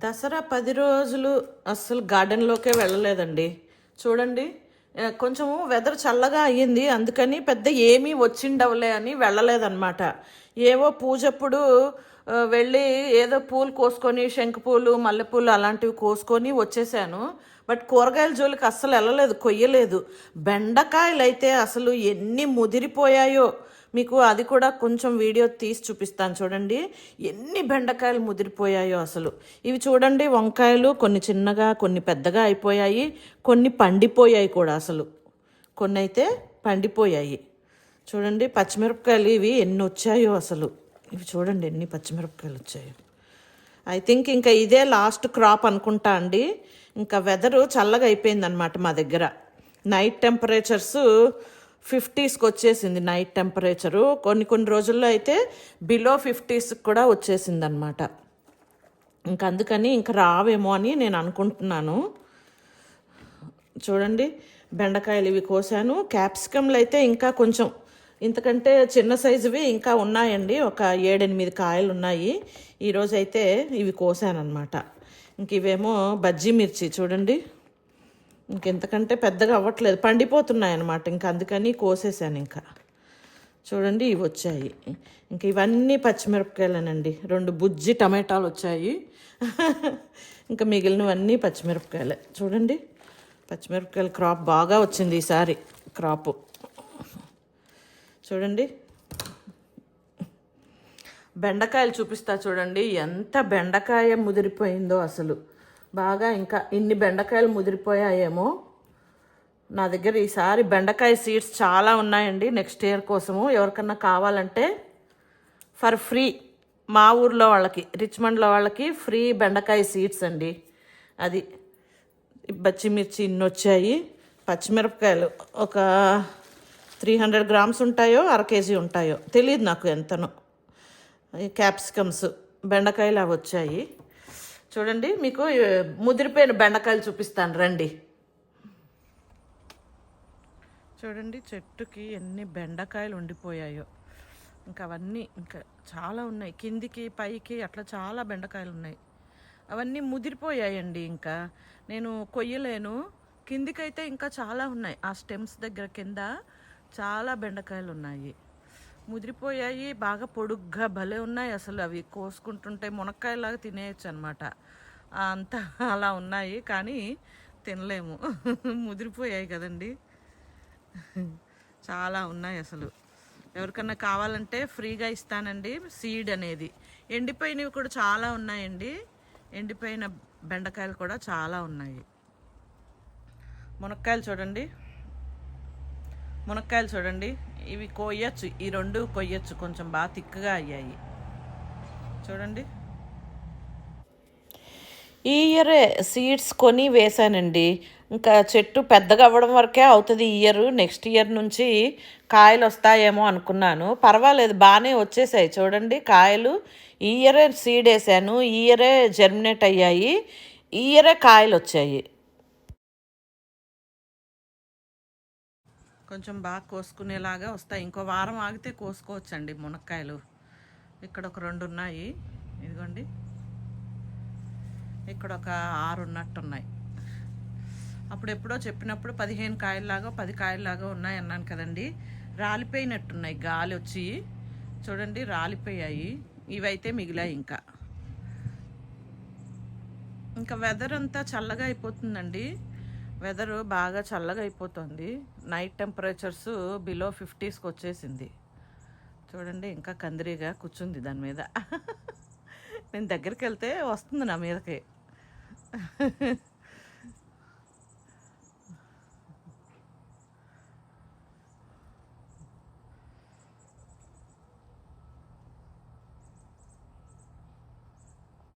దసరా పది రోజులు అస్సలు గార్డెన్లోకే వెళ్ళలేదండి. చూడండి కొంచెము వెదర్ చల్లగా అయ్యింది అందుకని పెద్ద ఏమీ వచ్చిండవలే అని వెళ్ళలేదన్నమాట. ఏవో పూజప్పుడు వెళ్ళి ఏదో పూలు కోసుకొని శంఖపూలు పూలు మల్లెపూలు అలాంటివి కోసుకొని వచ్చేసాను. బట్ కూరగాయల జోలికి అస్సలు వెళ్ళలేదు కొయ్యలేదు. బెండకాయలు అయితే అసలు ఎన్ని ముదిరిపోయాయో మీకు అది కూడా కొంచెం వీడియో తీసి చూపిస్తాను చూడండి. ఎన్ని బెండకాయలు ముదిరిపోయాయో అసలు. ఇవి చూడండి వంకాయలు కొన్ని చిన్నగా కొన్ని పెద్దగా అయిపోయాయి కొన్ని పండిపోయాయి కూడా అసలు. కొన్ని అయితే పండిపోయాయి. చూడండి పచ్చిమిరపకాయలు ఇవి ఎన్ని వచ్చాయో అసలు. ఇవి చూడండి ఎన్ని పచ్చిమిరపకాయలు వచ్చాయో. ఐ థింక్ ఇంకా ఇదే లాస్ట్ క్రాప్ అనుకుంటా అండి. ఇంకా వెదరు చల్లగా అయిపోయిందనమాట మా దగ్గర. నైట్ టెంపరేచర్స్ ఫిఫ్టీస్కి వచ్చేసింది నైట్ టెంపరేచరు కొన్ని కొన్ని రోజుల్లో అయితే బిలో ఫిఫ్టీస్కి కూడా వచ్చేసింది అనమాట ఇంక అందుకని ఇంకా రావేమో అని నేను అనుకుంటున్నాను. చూడండి బెండకాయలు ఇవి కోసాను. క్యాప్సికమ్లు అయితే ఇంకా కొంచెం ఇంతకంటే చిన్న సైజువి ఇంకా ఉన్నాయండి. ఒక ఏడెనిమిది కాయలు ఉన్నాయి. ఈరోజైతే ఇవి కోసానమాట ఇంక ఇవేమో బజ్జీ మిర్చి చూడండి. ఇంకెంతకంటే పెద్దగా అవ్వట్లేదు. పండిపోతున్నాయి అన్నమాట ఇంకా అందుకని కోసేసాను ఇంకా. చూడండి ఇవి వచ్చాయి. ఇంక ఇవన్నీ పచ్చిమిరపకాయలేనండి. రెండు బుజ్జి టమాటాలు వచ్చాయి. ఇంకా మిగిలినవన్నీ పచ్చిమిరపకాయలే. చూడండి పచ్చిమిరపకాయల క్రాప్ బాగా వచ్చింది ఈసారి క్రాపు. చూడండి బెండకాయలు చూపిస్తా చూడండి. ఎంత బెండకాయ ముదిరిపోయిందో అసలు. బాగా ఇంకా ఇన్ని బెండకాయలు ముదిరిపోయాయేమో. నా దగ్గర ఈసారి బెండకాయ సీడ్స్ చాలా ఉన్నాయండి నెక్స్ట్ ఇయర్ కోసము. ఎవరికన్నా కావాలంటే ఫర్ ఫ్రీ మా ఊర్లో వాళ్ళకి రిచ్మండ్లో వాళ్ళకి ఫ్రీ బెండకాయ సీడ్స్ అండి. అది పచ్చిమిర్చి ఇన్ని వచ్చాయి. పచ్చిమిరపకాయలు ఒక త్రీ హండ్రెడ్ గ్రామ్స్ ఉంటాయో అర కేజీ ఉంటాయో తెలియదు నాకు ఎంతనో. క్యాప్సికమ్స్ బెండకాయలు అవి వచ్చాయి. చూడండి మీకు ముదిరిపోయిన బెండకాయలు చూపిస్తాను రండి. చూడండి చెట్టుకి ఎన్ని బెండకాయలు ఉండిపోయాయో. ఇంకా అవన్నీ ఇంకా చాలా ఉన్నాయి. కిందికి పైకి అట్లా చాలా బెండకాయలు ఉన్నాయి. అవన్నీ ముదిరిపోయాయండి ఇంకా. నేను కొయ్యలేను. కిందికైతే ఇంకా చాలా ఉన్నాయి. ఆ స్టెమ్స్ దగ్గర కింద చాలా బెండకాయలు ఉన్నాయి. ముదిరిపోయాయి బాగా పొడుగ్గా భలే ఉన్నాయి. అసలు అవి కోసుకుంటుంటే మునక్కాయలాగా తినేయచ్చు అనమాట అంత అలా ఉన్నాయి కానీ తినలేము. ముదిరిపోయాయి కదండి. చాలా ఉన్నాయి అసలు. ఎవరికన్నా కావాలంటే ఫ్రీగా ఇస్తానండి. సీడ్ అనేది. ఎండిపోయినవి కూడా చాలా ఉన్నాయండి. ఎండిపోయిన బెండకాయలు కూడా చాలా ఉన్నాయి. మునక్కాయలు చూడండి. మునక్కాయలు చూడండి. ఇవి కోయచ్చు ఈ రెండు కొయ్యచ్చు. కొంచెం బాగా తిక్కుగా అయ్యాయి. చూడండి. ఈ ఇయరే సీడ్స్ కొని వేశానండి. ఇంకా చెట్టు పెద్దగా అవ్వడం వరకే అవుతుంది ఈ ఇయర్. నెక్స్ట్ ఇయర్ నుంచి కాయలు వస్తాయేమో అనుకున్నాను. పర్వాలేదు బాగానే వచ్చేసాయి. చూడండి కాయలు. ఈ ఇయరే సీడ్ వేసాను ఈ ఇయరే జర్మినేట్ అయ్యాయి. ఈ ఇయరే కాయలు వచ్చాయి. కొంచెం బాగా కోసుకునేలాగా వస్తాయి. ఇంకో వారం ఆగితే కోసుకోవచ్చండి మునక్కాయలు. ఇక్కడ ఒక రెండు ఉన్నాయి. ఇదిగోండి. ఇక్కడ ఒక ఆరు ఉన్నట్టున్నాయి. అప్పుడు ఎప్పుడో చెప్పినప్పుడు పదిహేను కాయల్లాగా పది కాయల్లాగా ఉన్నాయి అన్నాను కదండి. రాలిపోయినట్టున్నాయి గాలి వచ్చి. చూడండి రాలిపోయాయి. ఇవైతే మిగిలాయి ఇంకా. ఇంకా వెదర్ అంతా చల్లగా అయిపోతుందండి. వెదరు బాగా చల్లగా అయిపోతుంది నైట్ టెంపరేచర్స్ బిలో ఫిఫ్టీస్కి వచ్చేసింది చూడండి ఇంకా కందిరీగా కూర్చుంది దాని మీద. నేను దగ్గరికి వెళ్తే వస్తుంది నా మీదకి.